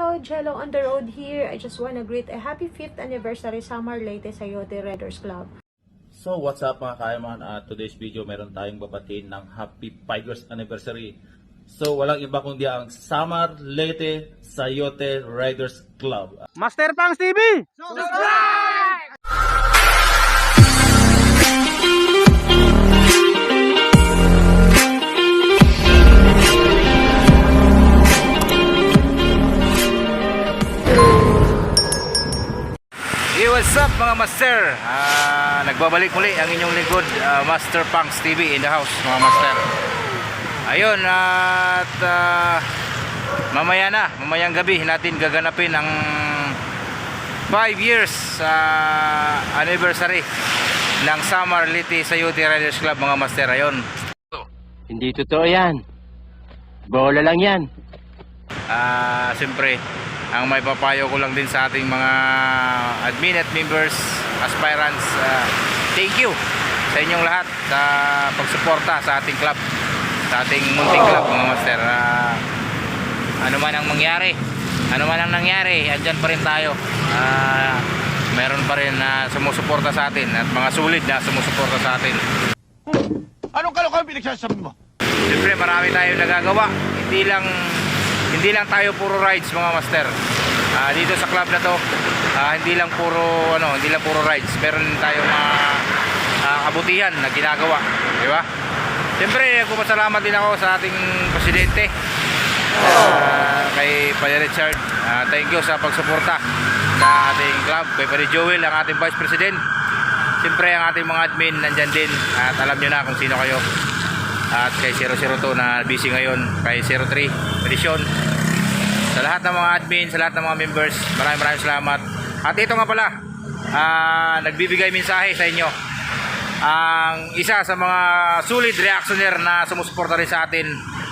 Hello, Jello on the road here. I just want to greet a happy 5th anniversary Summer Leyte Sayote Riders Club. So what's up mga kayaman? At today's video meron tayong babatiin ng happy 5 years anniversary. So walang iba kundi ang Samar Leyte Sayote Riders Club. Master Pangs TV! Hey, mga master? Ah, nagbabalik muli ang inyong lingkod, ah, Master Punks TV in the house mga master. Ayun, at ah, mamaya na, mamayang gabi natin gaganapin ang 5 years sa anniversary ng Summer Liti Sayuti Riders Club mga master. Ayun, Hindi totoo yan. Bola lang yan. Ah, siyempre, ang may papayo ko lang din sa ating mga admin at members, aspirants, ah, thank you sa inyong lahat sa pagsuporta sa ating club, sa ating munting club mga master. Ah, ano man ang mangyari, ano man ang nangyari, andyan pa rin tayo. Ah, meron pa rin na sumusuporta sa atin at mga sulit na sumusuporta sa atin. Anong kalokohan pinagsasabi mo? Siyempre marami tayong nagagawa. Hindi lang hindi lang tayo puro rides mga master. Ah, dito sa club na to, ah, hindi lang puro ano, hindi lang puro rides. Meron tayong mga ah, kabutihan na ginagawa, di ba? Siyempre, nagpapasalamat din ako sa ating presidente. ah, kay Padre Richard. Ah, thank you sa pagsuporta sa ating club. Kay Padre Joel, ang ating vice president. Siyempre, ang ating mga admin nandyan din. At alam nyo na kung sino kayo at kay 002 na busy ngayon kay 03 Edisyon sa lahat ng mga admin sa lahat ng mga members maraming maraming salamat. At ito nga pala ah, nagbibigay mensahe sa inyo. Ang isa sa mga solid reactioner na sumusuporta rin sa atin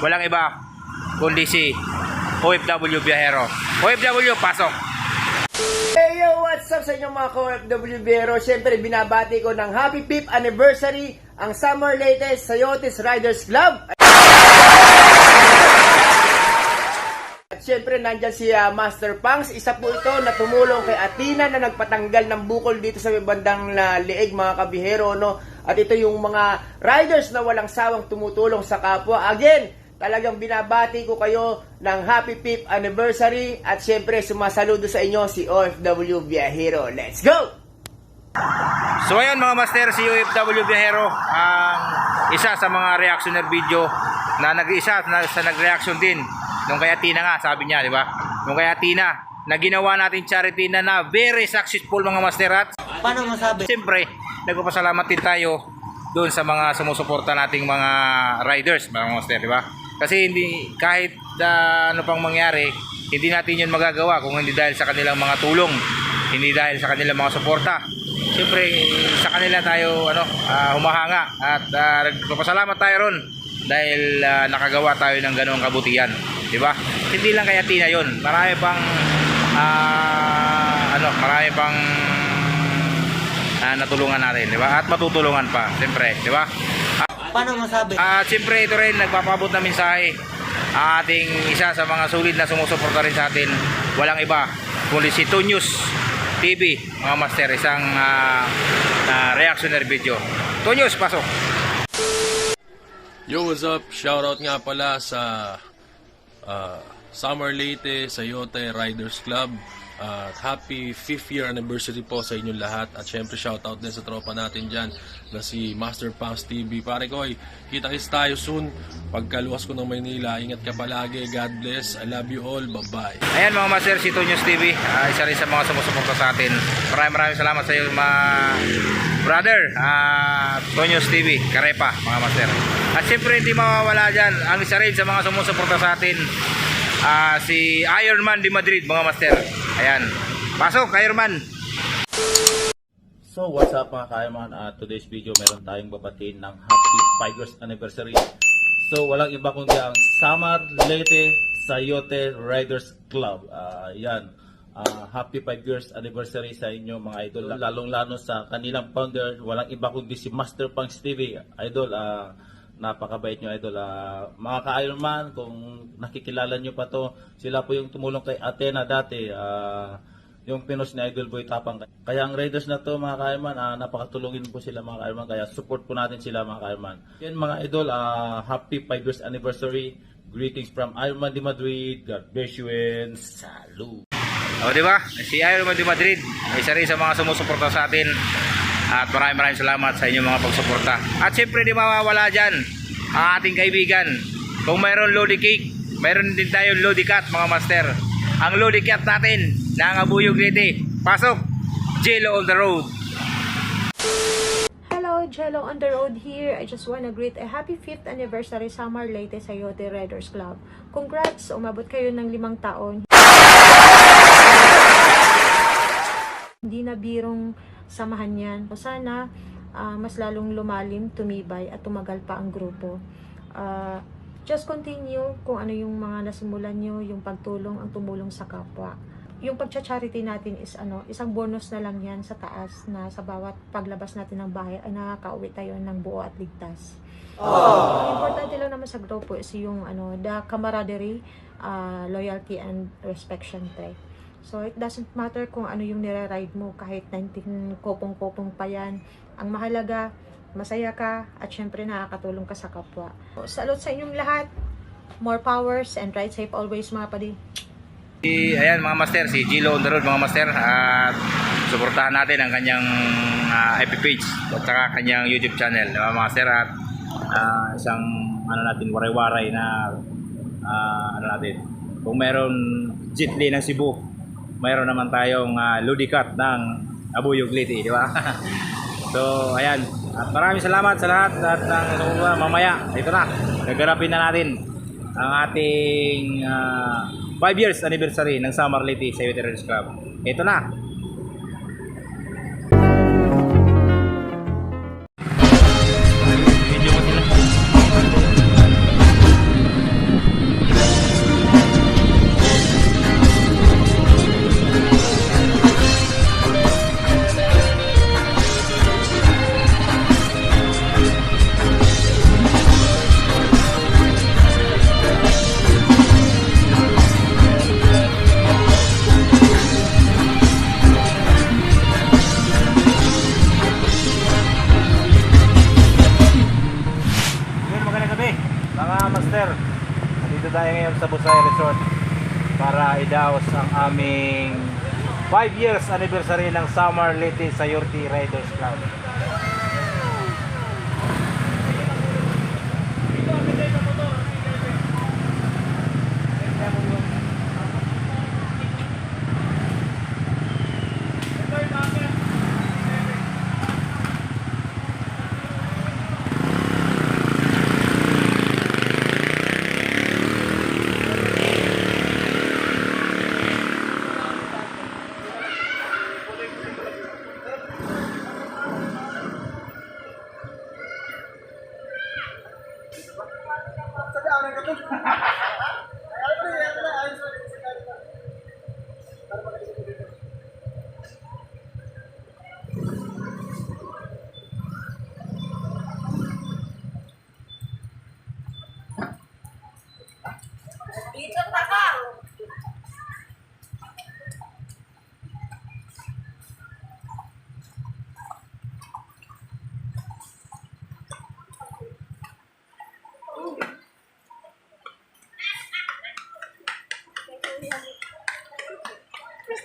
walang iba kundi si OFW Biyahero OFW pasok Hey yo, what's up sa inyo mga ka-OFW Bero? Siyempre, binabati ko ng happy 5th anniversary ang Summer Latest Sayotes Riders Club. At siyempre, nandyan si ah, Master Pangs. Isa po ito na tumulong kay Atina na nagpatanggal ng bukol dito sa bandang na liig mga kabihero. No? At ito yung mga riders na walang sawang tumutulong sa kapwa. Again, talagang binabati ko kayo ng happy 5th anniversary. At siyempre, sumasaludo sa inyo si OFW Viajero. Let's go! So ayun mga master, si UFW Biyahero ang isa sa mga reactioner video na nag-isa na, sa nag-reaction din nung kay Atina nga, sabi niya, di ba? Nung kay Atina, na ginawa natin charity na na very successful mga master at Paano masabi? siyempre, nagpapasalamat din tayo doon sa mga sumusuporta nating mga riders, mga master, di ba? Kasi hindi, kahit ah, ano pang mangyari, hindi natin yun magagawa kung hindi dahil sa kanilang mga tulong, hindi dahil sa kanilang mga suporta. Siyempre, sa kanila tayo ano, ah, humahanga at ah, nagpapasalamat tayo ron dahil ah, nakagawa tayo ng ganoong kabutihan, di ba? Hindi lang kay Atina 'yon. Marami pang ah, ano, marami pang ah, natulungan natin, di ba? At matutulungan pa, siyempre, di ba? Paano masabi? At siyempre ito rin nagpapabot ng mensahe ating isa sa mga sulit na sumusuporta rin sa atin. Walang iba kundi si Tunyus TV, mga master, isang ah, ah, reactionary video. Tunyus, pasok! Yo, what's up? Shoutout nga pala sa ah, Summer Leyte Sayote Riders Club. At happy 5th year anniversary po sa inyong lahat. At syempre shoutout din sa tropa natin dyan na si Master Punks TV. Pare ko, kita-kits tayo soon. Pagkaluwas ko ng Maynila, ingat ka palagi. God bless. I love you all. Bye-bye. Ayan mga master, si Tunyus TV, ah, isa rin sa mga sumusuporta sa atin. Maraming maraming salamat sa iyo mga brother, uh, Tunyus TV, Karepa, mga master. At siyempre hindi mawawala dyan, ang isa rin sa mga sumusuporta sa atin, ah, si Ironman di Madrid, mga master. Ayan, pasok Ironman! So what's up mga kayaman? At today's video meron tayong babatiin ng happy 5 years anniversary. So walang iba kundi ang Samar Leyte Sayote Riders Club. Ah, yan. Ah, happy 5 years anniversary sa inyo mga idol. Lalong lalo sa kanilang founder, walang iba kundi si Master Punks TV. Idol, ah, napakabait nyo idol. Ah, mga ka-Ironman, kung nakikilala nyo pa to, sila po yung tumulong kay Athena dati. Ah, yung pinos ni Idol Boy Tapang. Kaya ang Raiders na to mga ka-Ironman, ah, napakatulungin po sila mga ka-Ironman. Kaya support po natin sila mga ka-Ironman. Yan mga idol, ah, happy 5 years anniversary. Greetings from Ironman de Madrid. God bless you and salute. O, di ba? Si Iron Man de Madrid, isa rin sa mga sumusuporta sa atin. At maraming maraming salamat sa inyong mga pagsuporta. At siyempre, di mawawala dyan ang ating kaibigan. Kung mayroon Lodi Cake, mayroon din tayong Lodi Cat, mga master. Ang Lodi Cat natin, na Abuyog Liti. Pasok! Jello on the road. Hello, Jello on the road here. I just wanna greet a happy 5th anniversary Summer Leyte Sayote Riders Club. Congrats! Umabot kayo ng limang taon. Hindi na birong samahan yan. O sana ah, mas lalong lumalim, tumibay at tumagal pa ang grupo. Ah, just continue kung ano yung mga nasimulan nyo, yung pagtulong, ang tumulong sa kapwa. Yung pagcha-charity natin is ano, isang bonus na lang yan sa taas na sa bawat paglabas natin ng bahay ay nakakauwi tayo ng buo at ligtas. Ang importante lang naman sa grupo is yung ano, the camaraderie, ah, loyalty and respect syempre. So, it doesn't matter kung ano yung nire-ride mo, kahit 19 kopong-kopong pa yan. Ang mahalaga, masaya ka, at syempre nakakatulong ka sa kapwa. Salute sa inyong lahat. More powers and ride safe always mga padi. Si, ayan mga master, si Gilo on the road mga master. At suportahan natin ang kanyang ah, FB page at saka kanyang YouTube channel. Mga master at ah, isang ano natin, waray-waray na ah, ano natin. Kung meron Jitli ng Cebu, mayroon naman tayong uh, Ludicat ng Abuyog Liti, di ba? so, ayan. At maraming salamat sa lahat at ng uh, mamaya, ito na, gagarapin na natin ang ating 5 years anniversary ng Summer Liti sa Veterans Club. Ito na. Tayo ngayon sa Busay Resort para idaos ang aming 5 years anniversary ng Summer Liti Sayurti Riders Club.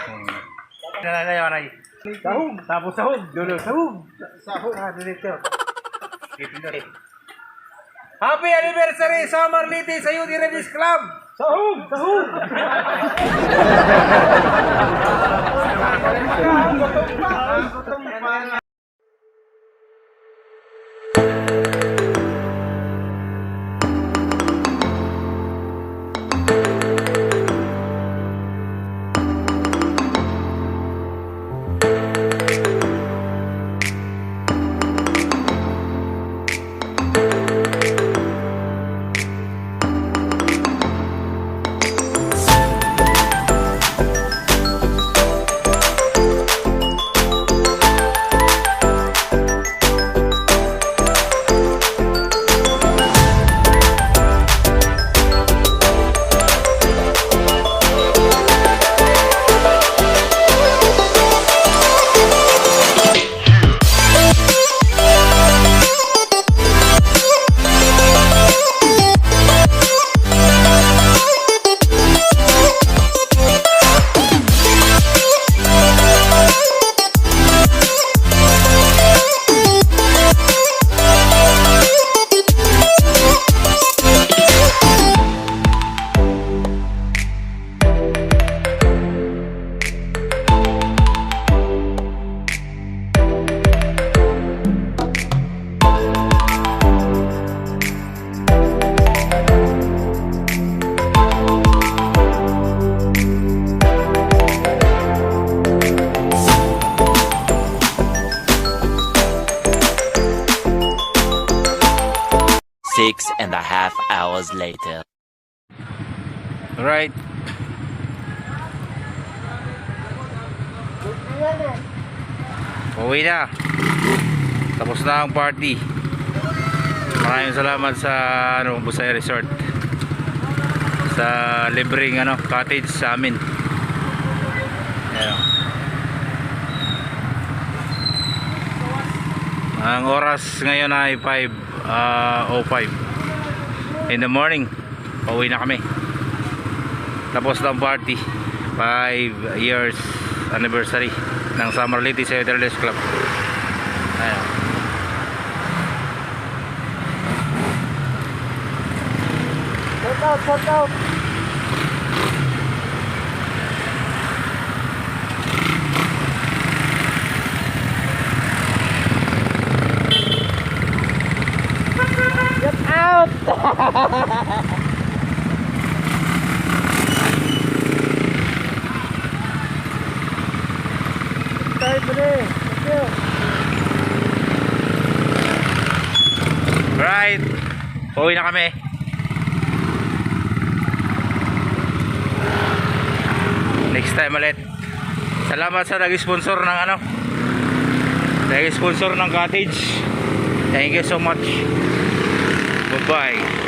Hmm. Nanay, nanay. Sahog. Tapos sahog. Dulo, sahog. Sahog. Ah, dito. Happy anniversary, Summer Liti, sa UD Redis Club! Sahog! Sahog! Gutom pa! Later. Right. Uwi na. Tapos na ang party. Maraming salamat sa ano, Busay Resort. Sa libreng ano, cottage sa amin. Ayan. Ang oras ngayon ay 5 ah, 05 in the morning. Pauwi na kami. Tapos ang party. 5 years anniversary ng Summer Lady Wilderness Club. Ayan. Shout out, shout out. You. Right. Pauwi na kami. Next time ulit. Salamat sa nag-sponsor ng ano. Nag-sponsor ng cottage. Thank you so much. Bye-bye.